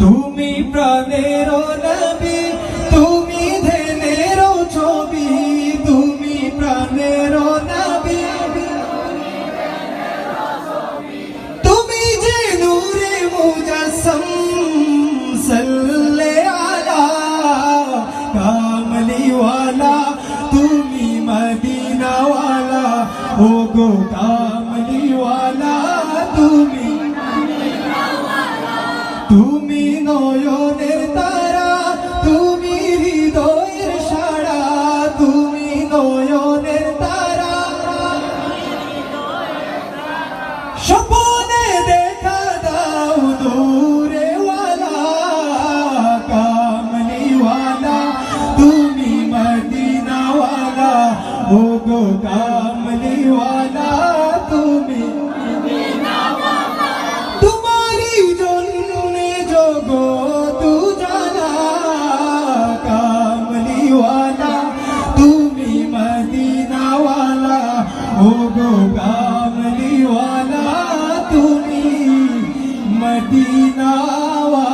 তুমি প্রাণের নবী তুমি ধ্যানের ছবি তুমি প্রাণের নবী তুমি যে নূরে মুজাসম সাল্লে আলা কামলিওয়ালা তুমি মদিনাওয়ালা ও গো কামলিওয়ালা তুমি তুমি নয়নের তারা, তুমি হৃদয়ের সারা তুমি নয়নের তারা। স্বপনে দেখা দাও দূরে ওয়ালা কামলিওয়ালা, তুমি মদিনাওয়ালা ও গো কামলিওয়ালা, তুমি ওগো কামলিওয়ালা তুমি মদিনাওয়ালা